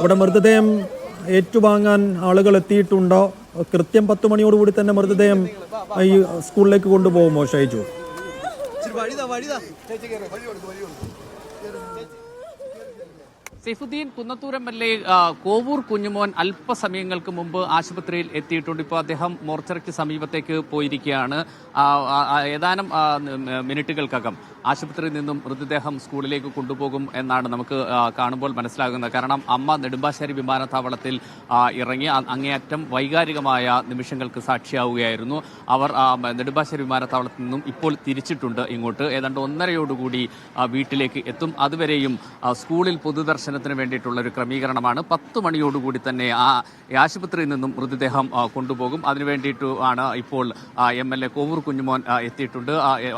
ഇവിടെ മൃതദേഹം ഏറ്റുവാങ്ങാൻ ആളുകൾ എത്തിയിട്ടുണ്ടോ? കൃത്യം പത്ത് മണിയോടുകൂടി തന്നെ മൃതദേഹം ഈ സ്കൂളിലേക്ക് കൊണ്ടുപോകുമോ Shaiju? Saifuddeen Kunnathur M L A Kovoor Kunjumon അല്പസമയങ്ങൾക്ക് മുമ്പ് ആശുപത്രിയിൽ എത്തിയിട്ടുണ്ട്. ഇപ്പോൾ അദ്ദേഹം മോർച്ചറിക്ക് സമീപത്തേക്ക് പോയിരിക്കുകയാണ്. ഏതാനും മിനിറ്റുകൾക്കകം. ആശുപത്രിയിൽ നിന്നും മൃതദേഹം സ്കൂളിലേക്ക് കൊണ്ടുപോകും എന്നാണ് നമുക്ക് കാണുമ്പോൾ മനസ്സിലാകുന്നത്. കാരണം അമ്മ നെടുമ്പാശ്ശേരി വിമാനത്താവളത്തിൽ ഇറങ്ങി അങ്ങേയറ്റം വൈകാരികമായ നിമിഷങ്ങൾക്ക് സാക്ഷിയാവുകയായിരുന്നു. അവർ നെടുമ്പാശ്ശേരി വിമാനത്താവളത്തിൽ നിന്നും ഇപ്പോൾ തിരിച്ചിട്ടുണ്ട് ഇങ്ങോട്ട്. ഏതാണ്ട് ഒന്നരയോടുകൂടി വീട്ടിലേക്ക് എത്തും. അതുവരെയും സ്കൂളിൽ പൊതുദർശനത്തിന് വേണ്ടിയിട്ടുള്ള ഒരു ക്രമീകരണമാണ്. പത്ത് മണിയോടുകൂടി തന്നെ ആ ആശുപത്രിയിൽ നിന്നും മൃതദേഹം കൊണ്ടുപോകും. അതിനു വേണ്ടിയിട്ട് ആണ് ഇപ്പോൾ M L A Kovoor Kunjumon എത്തിയിട്ടുണ്ട്.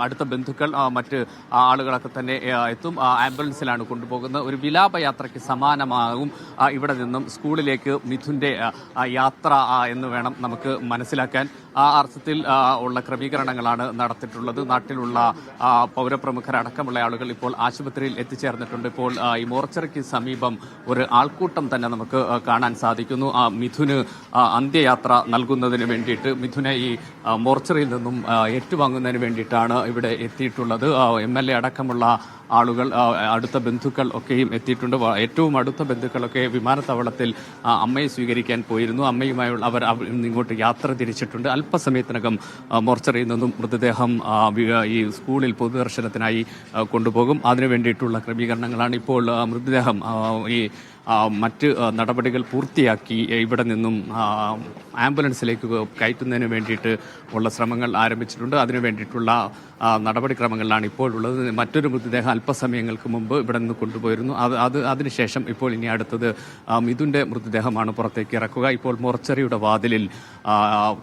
അടുത്ത ബന്ധുക്കൾ മറ്റ് ആളുകളൊക്കെ തന്നെ എത്തും. ആംബുലൻസിലാണ് കൊണ്ടുപോകുന്നത്. ഒരു വിലാപയാത്രയ്ക്ക് സമാനമാകും. ഇവിടെ നിന്നും സ്കൂളിലേക്ക് ആ, യാത്ര എന്ന് വേണം നമുക്ക് മനസ്സിലാക്കാൻ. ആ അർത്ഥത്തിൽ ഉള്ള ക്രമീകരണങ്ങളാണ് നടത്തിയിട്ടുള്ളത്. നാട്ടിലുള്ള പൗരപ്രമുഖരടക്കമുള്ള ആളുകൾ ഇപ്പോൾ ആശുപത്രിയിൽ എത്തിച്ചേർന്നിട്ടുണ്ട്. ഇപ്പോൾ ഈ മോർച്ചറിക്ക് സമീപം ഒരു ആൾക്കൂട്ടം തന്നെ നമുക്ക് കാണാൻ സാധിക്കുന്നു. ആ മിഥുന് അന്ത്യയാത്ര നൽകുന്നതിന് വേണ്ടിയിട്ട് മിഥുനെ ഈ മോർച്ചറിയിൽ നിന്നും ഏറ്റുവാങ്ങുന്നതിന് വേണ്ടിയിട്ടാണ് ഇവിടെ എത്തിയിട്ടുള്ളത്. എം എൽ എ അടക്കമുള്ള ആളുകൾ അടുത്ത ബന്ധുക്കൾ ഒക്കെയും എത്തിയിട്ടുണ്ട്. ഏറ്റവും അടുത്ത ബന്ധുക്കളൊക്കെ വിമാനത്താവളത്തിൽ അമ്മയെ സ്വീകരിക്കാൻ പോയിരുന്നു. അമ്മയുമായുള്ള അവർ അവ- ഇങ്ങോട്ട് യാത്ര തിരിച്ചിട്ടുണ്ട്. അല്പസമയത്തിനകം മോർച്ചറിയിൽ നിന്നും മൃതദേഹം ഈ സ്കൂളിൽ പൊതുദർശനത്തിനായി കൊണ്ടുപോകും. അതിനു വേണ്ടിയിട്ടുള്ള ക്രമീകരണങ്ങളാണ് ഇപ്പോൾ മൃതദേഹം ഈ മറ്റ് നടപടികൾ പൂർത്തിയാക്കി ഇവിടെ നിന്നും ആംബുലൻസിലേക്ക് കയറ്റുന്നതിന് വേണ്ടിയിട്ട് ഉള്ള ശ്രമങ്ങൾ ആരംഭിച്ചിട്ടുണ്ട്. അതിനു വേണ്ടിയിട്ടുള്ള നടപടിക്രമങ്ങളിലാണ് ഇപ്പോഴുള്ളത് മറ്റൊരു മൃതദേഹം അല്പസമയങ്ങൾക്ക് മുമ്പ് ഇവിടെ നിന്ന് കൊണ്ടുപോയിരുന്നു. അത് അത് അതിനുശേഷം ഇപ്പോൾ ഇനി അടുത്തത് മിഥുന്റെ മൃതദേഹമാണ് പുറത്തേക്ക് ഇറക്കുക. ഇപ്പോൾ മോർച്ചറിയുടെ വാതിലിൽ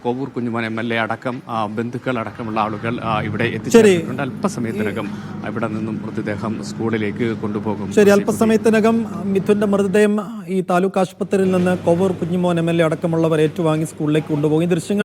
Kovoor Kovoor Kunjumon M L A അടക്കം ബന്ധുക്കൾ അടക്കമുള്ള ആളുകൾ ഇവിടെ എത്തിച്ചേർന്നിട്ടുണ്ട്. അല്പസമയത്തിനകം ഇവിടെ നിന്നും മൃതദേഹം സ്കൂളിലേക്ക് കൊണ്ടുപോകും. ശരി അല്പസമയത്തിനകം മിഥുന്റെ മൃതദേഹം ഈ താലൂക്ക് ആശുപത്രിയിൽ നിന്ന് Kovoor Kunjimon M L A അടക്കമുള്ളവർ ഏറ്റുവാങ്ങി സ്കൂളിലേക്ക് കൊണ്ടുപോകും. ഈ ദൃശ്യങ്ങൾ